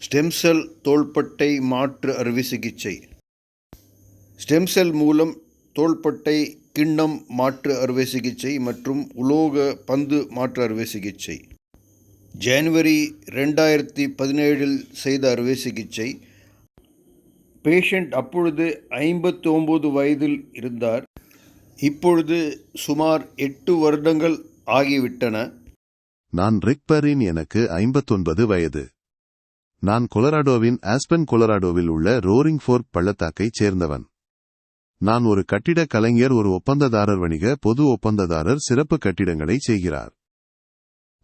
Stem cell தோள்பட்டை மாற்று அறுவை சிகிச்சை. ஸ்டெம் செல் மூலம் தோள்பட்டை கிண்ணம் மாற்று அறுவை சிகிச்சை மற்றும் உலோக பந்து மாற்று அறுவை சிகிச்சை. ஜனவரி ரெண்டாயிரத்தி பதினேழில் செய்த அறுவை சிகிச்சை. பேஷண்ட் அப்பொழுது ஐம்பத்தி ஒம்பது வயதில் இருந்தார். இப்பொழுது சுமார் எட்டு வருடங்கள் ஆகிவிட்டன. நான் ரிக்பரின் எனக்கு ஐம்பத்தொன்பது வயது. நான் கொலராடோவின் ஆஸ்பென் கொலராடோவில் உள்ள ரோரிங் ஃபோர்க் பள்ளத்தாக்கைச் சேர்ந்தவன். நான் ஒரு கட்டிட கலைஞர் ஒரு ஒப்பந்ததாரர் வணிக பொது ஒப்பந்ததாரர் சிறப்பு கட்டிடங்களை செய்கிறார்.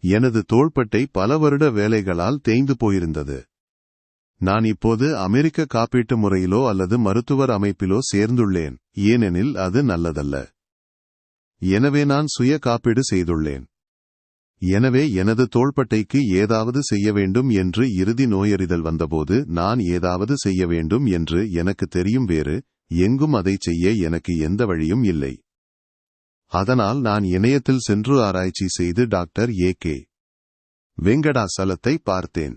எனது தோள்பட்டை பல வருட வேலைகளால் தேய்ந்து போயிருந்தது. நான் இப்போது அமெரிக்க காப்பீட்டு முறையிலோ அல்லது மருத்துவர் அமைப்பிலோ சேர்ந்துள்ளேன் ஏனெனில் அது நல்லதல்ல. எனவே நான் சுய காப்பீடு செய்துள்ளேன். எனவே எனது தோள்பட்டைக்கு ஏதாவது செய்ய வேண்டும் என்று இறுதி நோயறிதல் வந்தபோது நான் ஏதாவது செய்ய வேண்டும் என்று எனக்கு தெரியும் வேறு எங்கும் அதைச் செய்ய எனக்கு எந்த வழியும் இல்லை. அதனால் நான் இணையத்தில் சென்று ஆராய்ச்சி செய்து டாக்டர் ஏ கே. வெங்கடாசலத்தை பார்த்தேன்.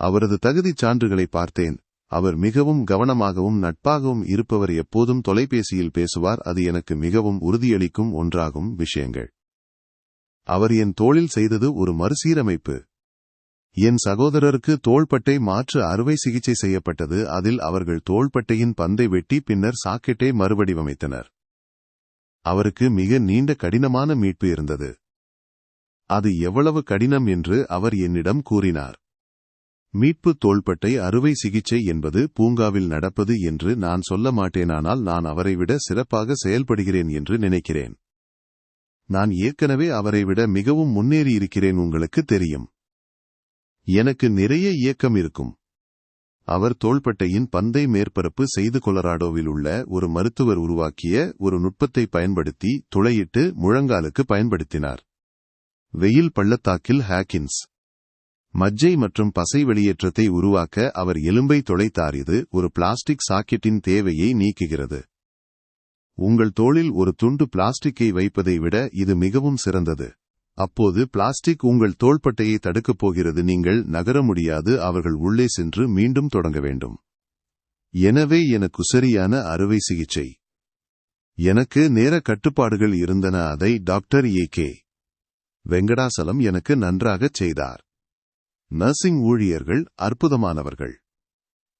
அவரது தகுதிச் சான்றுகளை பார்த்தேன். அவர் மிகவும் கவனமாகவும் நட்பாகவும் இருப்பவர் எப்போதும் தொலைபேசியில் பேசுவார் அது எனக்கு மிகவும் உறுதியளிக்கும் ஒன்றாகும் விஷயங்கள். அவர் என் தோளில் செய்தது ஒரு மறுசீரமைப்பு. என் சகோதரருக்கு தோள்பட்டை மாற்று அறுவை சிகிச்சை செய்யப்பட்டது அதில் அவர்கள் தோள்பட்டையின் பந்தை வெட்டி பின்னர் சாக்கெட்டை மறுவடிவமைத்தனர். அவருக்கு மிக நீண்ட கடினமான மீட்பு இருந்தது. அது எவ்வளவு கடினம் என்று அவர் என்னிடம் கூறினார். மீட்பு தோள்பட்டை அறுவை சிகிச்சை என்பது பூங்காவில் நடப்பது என்று நான் சொல்ல மாட்டேனானால் நான் அவரை விட சிறப்பாக செயல்படுகிறேன் என்று நினைக்கிறேன். நான் ஏற்கனவே அவரை விட மிகவும் முன்னேறியிருக்கிறேன் உங்களுக்கு தெரியும். எனக்கு நிறைய இயக்கம் இருக்கும். அவர் தோள்பட்டையின் பந்தை மேற்பரப்பு செய்து கொலராடோவில் உள்ள ஒரு மருத்துவர் உருவாக்கிய ஒரு நுட்பத்தை பயன்படுத்தி துளையிட்டு முழங்காலுக்கு பயன்படுத்தினார். வெயில் பள்ளத்தாக்கில் ஹாக்கின்ஸ். மஜ்ஜை மற்றும் பசை வெளியேற்றத்தை உருவாக்க அவர் எலும்பை துளைத்தார். இது ஒரு பிளாஸ்டிக் சாக்கெட்டின் தேவையை நீக்குகிறது. உங்கள் தோளில் ஒரு துண்டு பிளாஸ்டிக்கை வைப்பதை விட இது மிகவும் சிறந்தது. அப்போது பிளாஸ்டிக் உங்கள் தோள்பட்டையை தடுக்கப் போகிறது. நீங்கள் நகர முடியாது. அவர்கள் உள்ளே சென்று மீண்டும் தொடங்க வேண்டும். எனவே எனக்கு சரியான அறுவை சிகிச்சை. எனக்கு நேர கட்டுப்பாடுகள் இருந்தன. அதை டாக்டர் ஏ கே. வெங்கடாசலம் எனக்கு நன்றாகச் செய்தார். நர்சிங் ஊழியர்கள் அற்புதமானவர்கள்.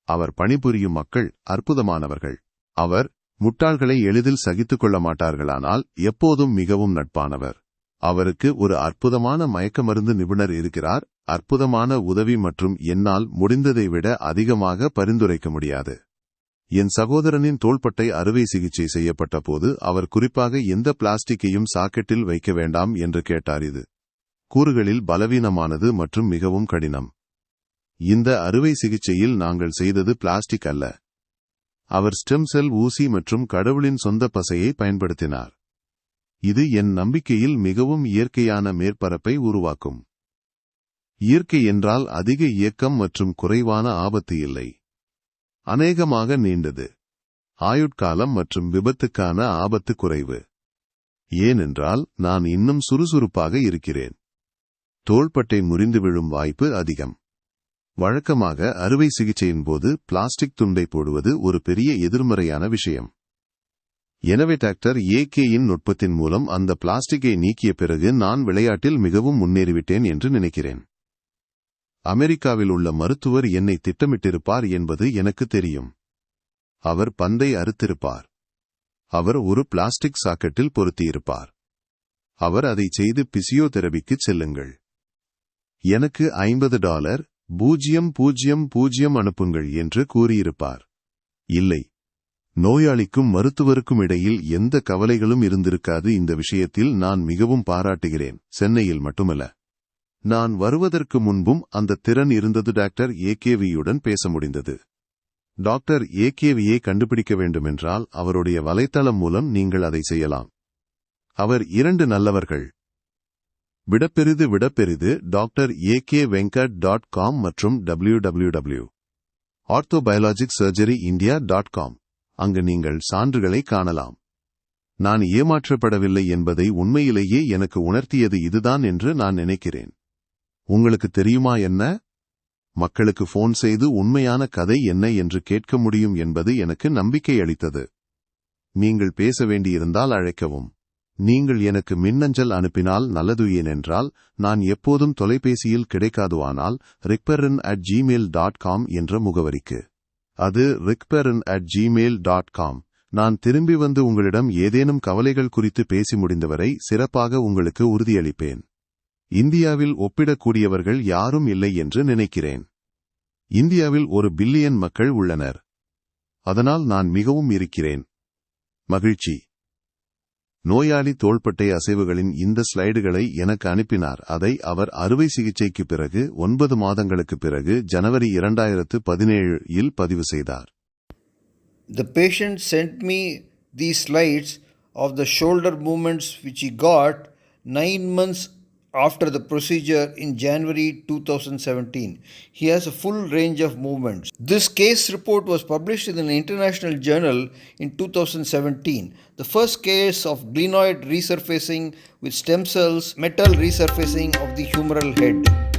அவர் பணிபுரியும் மக்கள் அற்புதமானவர்கள். அவர் முட்டாள்களை எளிதில் சகித்துக் கொள்ள மாட்டார்களானால் எப்போதும் மிகவும் நட்பானவர். அவருக்கு ஒரு அற்புதமான மயக்க மருந்து நிபுணர் இருக்கிறார். அற்புதமான உதவி மற்றும் என்னால் முடிந்ததை விட அதிகமாக பரிந்துரைக்க முடியாது. என் சகோதரனின் தோள்பட்டை அறுவை சிகிச்சை செய்யப்பட்ட போது அவர் குறிப்பாக எந்த பிளாஸ்டிக்கையும் சாக்கெட்டில் வைக்க வேண்டாம் என்று கேட்டார் இது. கூறுகளில் பலவீனமானது மற்றும் மிகவும் கடினம். இந்த அறுவை சிகிச்சையில் நாங்கள் செய்தது பிளாஸ்டிக் அல்ல. அவர் ஸ்டெம் செல் ஊசி மற்றும் கடவுளின் சொந்த பசையை பயன்படுத்தினார். இது என் நம்பிக்கையில் மிகவும் இயற்கையான மேற்பரப்பை உருவாக்கும். இயற்கை என்றால் அதிக இயக்கம் மற்றும் குறைவான ஆபத்து இல்லை. அநேகமாக நீண்டது. ஆயுட்காலம் மற்றும் விபத்துக்கான ஆபத்து குறைவு. ஏனென்றால் நான் இன்னும் சுறுசுறுப்பாக இருக்கிறேன். தோள்பட்டை முறிந்து விழும் வாய்ப்பு அதிகம். வழக்கமாக அறுவை சிகிச்சையின் போது பிளாஸ்டிக் துண்டை போடுவது ஒரு பெரிய எதிர்மறையான விஷயம். எனவே டாக்டர் ஏ கேயின் நுட்பத்தின் மூலம் அந்த பிளாஸ்டிக்கை நீக்கிய பிறகு நான் விளையாட்டில் மிகவும் முன்னேறிவிட்டேன் என்று நினைக்கிறேன். அமெரிக்காவில் உள்ள மருத்துவர் என்னை திட்டமிட்டிருப்பார் என்பது எனக்கு தெரியும். அவர் பந்தை அறுத்திருப்பார். அவர் ஒரு பிளாஸ்டிக் சாக்கெட்டில் பொருத்தியிருப்பார். அவர் அதை செய்து பிசியோதெரபிக்கு செல்லுங்கள். எனக்கு ஐம்பது டாலர் பூஜ்ஜியம் பூஜ்ஜியம் பூஜ்ஜியம் அனுப்புங்கள் என்று கூறியிருப்பார். இல்லை. நோயாளிக்கும் மருத்துவருக்கும் இடையில் எந்த கவலைகளும் இருந்திருக்காது. இந்த விஷயத்தில் நான் மிகவும் பாராட்டுகிறேன். சென்னையில் மட்டுமல்ல. நான் வருவதற்கு முன்பும் அந்த திறன் இருந்தது டாக்டர் ஏகேவியுடன் பேச முடிந்தது. டாக்டர் ஏகேவியை கண்டுபிடிக்க வேண்டுமென்றால் அவருடைய வலைத்தளம் மூலம் நீங்கள் அதை செய்யலாம். அவர் இரண்டு நல்லவர்கள். விடப்பெரிது விடப்பெரிது doctor A K Venkat dot com மற்றும் W W W orthobiologic surgery India dot com அங்கு நீங்கள் சான்றுகளை காணலாம். நான் ஏமாற்றப்படவில்லை என்பதை உண்மையிலேயே எனக்கு உணர்த்தியது இதுதான் என்று நான் நினைக்கிறேன். உங்களுக்கு தெரியுமா என்ன? மக்களுக்கு போன் செய்து உண்மையான கதை என்ன என்று கேட்க முடியும் என்பது எனக்கு நம்பிக்கை அளித்தது. நீங்கள் பேச வேண்டியிருந்தால் அழைக்கவும். நீங்கள் எனக்கு மின்னஞ்சல் அனுப்பினால் நல்லது ஏனென்றால் நான் எப்போதும் தொலைபேசியில் கிடைக்காதுவானால் ரிக்பெரன் அட் ஜிமெயில் டாட் காம் என்ற முகவரிக்கு. அது ரிக்பெரன் அட் ஜிமெயில் டாட் காம் நான் திரும்பி வந்து உங்களிடம் ஏதேனும் கவலைகள் குறித்து பேசி முடிந்தவரை சிறப்பாக உங்களுக்கு உறுதியளிப்பேன். இந்தியாவில் ஒப்பிடக்கூடியவர்கள் யாரும் இல்லை என்று நினைக்கிறேன். இந்தியாவில் ஒரு பில்லியன் மக்கள் உள்ளனர். அதனால் நான் மிகவும் இருக்கிறேன். மகிழ்ச்சி. நோயாளி தோள்பட்டை அசைவுகளின் இந்த ஸ்லைடுகளை எனக்கு அனுப்பினார். அதை அவர் அறுவை சிகிச்சைக்கு பிறகு ஒன்பது மாதங்களுக்கு பிறகு ஜனவரி இரண்டாயிரத்து பதினேழு இல் பதிவு செய்தார். The patient sent me these slides of the shoulder movements which he got nine months after the procedure in January 2017. He has a full range of movements. This case report was published in an international journal in 2017. The first case of glenoid resurfacing with stem cells, metal resurfacing of the humeral head.